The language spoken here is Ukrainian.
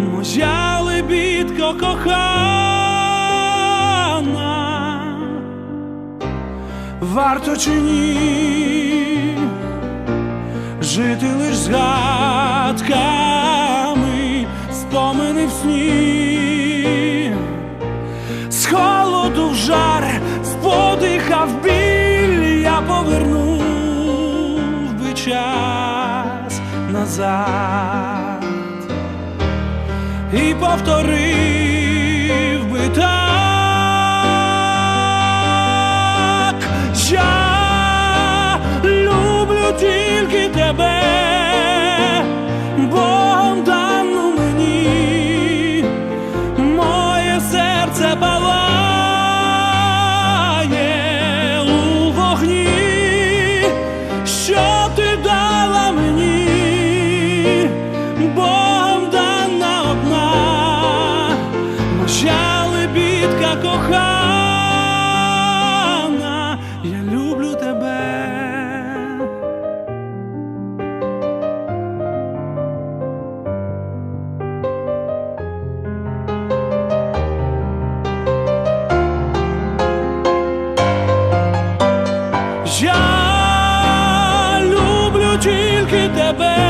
моя лебідко кохана, варто чи ні? Жити лиш згадками, спомини в сні, з холоду в жар, з подиха в біль я повернув би час назад і повторив би так, Я люблю тільки тебе,